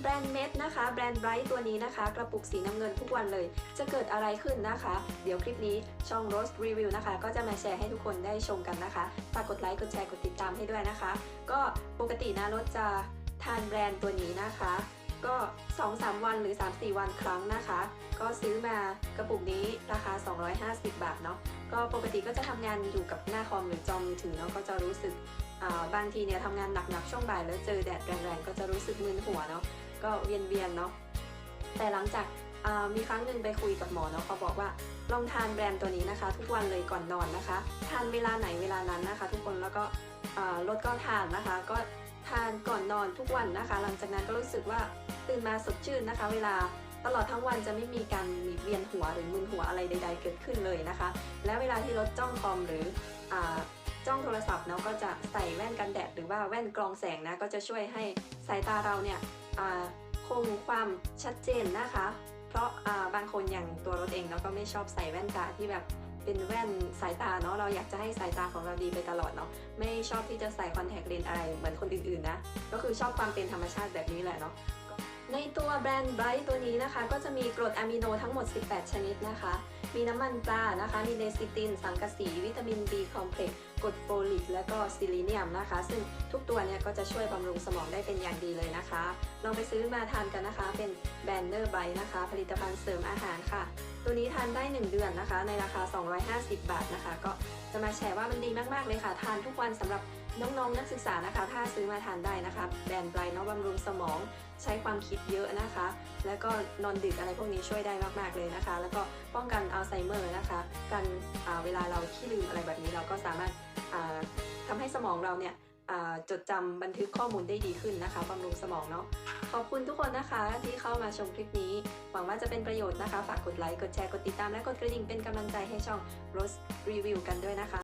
แบรนด์เม็ดนะคะ แบรนด์ไบรท์ตัวนี้นะคะ กระปุกสีน้ำเงินทุกวันเลย จะเกิดอะไรขึ้นนะคะ เดี๋ยวคลิปนี้ช่อง Rose Review นะคะ ก็จะมาแชร์ให้ทุกคนได้ชมกันนะคะฝากกดไลค์กดแชร์กดติดตามให้ด้วยนะคะ ก็ปกตินะรถจะทานแบรนด์ตัวนี้นะคะ ก็ 2-3 วันหรือ 3-4 วันครั้งนะคะ ก็ซื้อมากระปุกนี้ราคา 250 บาทเนาะก็ปกติก็จะทำงานอยู่กับหน้าคอมหรือจอมือถือเนาะก็จะรู้สึก บางทีเนี่ยทำงานหนักๆช่วงบ่ายแล้วเจอแดดแรงๆก็จะรู้สึกมึนหัวเนาะก็เวียนๆเนาะแต่หลังจากมีครั้งหนึ่งไปคุยกับหมอเนาะเขาบอกว่าลองทานแบรนด์ตัวนี้นะคะ ทุกวันเลยก่อนนอนนะคะ ทานเวลาไหนเวลานั้นนะคะ ทุกคนแล้วก็อ่ารถก็ทานนะคะ ก็ทานก่อนนอนทุกวันนะคะ หลังจากนั้นก็รู้สึกว่าตื่นมาสดชื่นนะคะ เวลาตลอดทั้งวันจะไม่มีการมีเวียนหัวหรือมึนหัวอะไรใด ๆ เกิดขึ้นเลยนะคะ และเวลาที่รถจ้องคอมหรืออจ้องโทรศัพท์เนาะก็จะส นกันแดดหรือว่าแว่นกรองแสงนะก็จะช่วยให้สายตาเราเนี่ยคงความชัดเจนนะคะ เพราะาบางคนอย่างตัวรถเองเนาะก็ไม่ชอบใส่แว่นตาที่แบบเป็นแว่นสายตาเนาะเราอยากจะให้สายตาของเราดีไปตลอดเนาะไม่ชอบที่จะใส่คอนแทคเลนส์อะไรเหมือนคนอื่นๆนะก็คือชอบความเป็นธรรมชาติแบบนี้แหละเนาะ ในตัวแบรนด์ไบรท์ตัวนี้นะคะ ก็จะมีกรดอะมิโนทั้งหมด 18 ชนิดนะคะ มีน้ำมันปลานะคะ มีเนซิติน สังกะสี วิตามิน B คอมเพล็กซ์กรดโฟลิก และก็ซิลิเนียมนะคะ ซึ่งทุกตัวเนี่ยก็จะช่วยบำรุงสมองได้เป็นอย่างดีเลยนะคะ ลองไปซื้อมาทานกันนะคะ เป็นแบรนเนอร์ไบนะคะ ผลิตภัณฑ์เสริมอาหารค่ะ ตัวนี้ทานได้ 1 เดือนนะคะ ในราคา 250 บาทนะคะ ก็จะมาแชร์ว่ามันดีมากๆเลยค่ะ ทานทุกวันสำหรับน้องๆนักศึกษานะคะ ถ้าซื้อมาทานได้นะคะ แบรนด์ไบรท์เนาะบำรุงสมอง ใช้ความคิดเยอะนะคะ แล้วก็นอนดึกอะไรพวกนี้ช่วยได้มากๆเลยนะคะ แล้วก็ป้องกันอัลไซเมอร์นะคะ กันเวลาเราขี้ลืมอะไรแบบนี้เราก็สามารถอ่าทำให้สมองเราเนี่ย จดจำบันทึกข้อมูลได้ดีขึ้นนะคะบำรุงสมองเนาะขอบคุณทุกคนนะคะ ที่เข้ามาชมคลิปนี้ หวังว่าจะเป็นประโยชน์นะคะ ฝากกดไลค์ กดแชร์ กดติดตาม และกดกระดิ่งเป็นกำลังใจให้ช่อง Rose Review กันด้วยนะคะ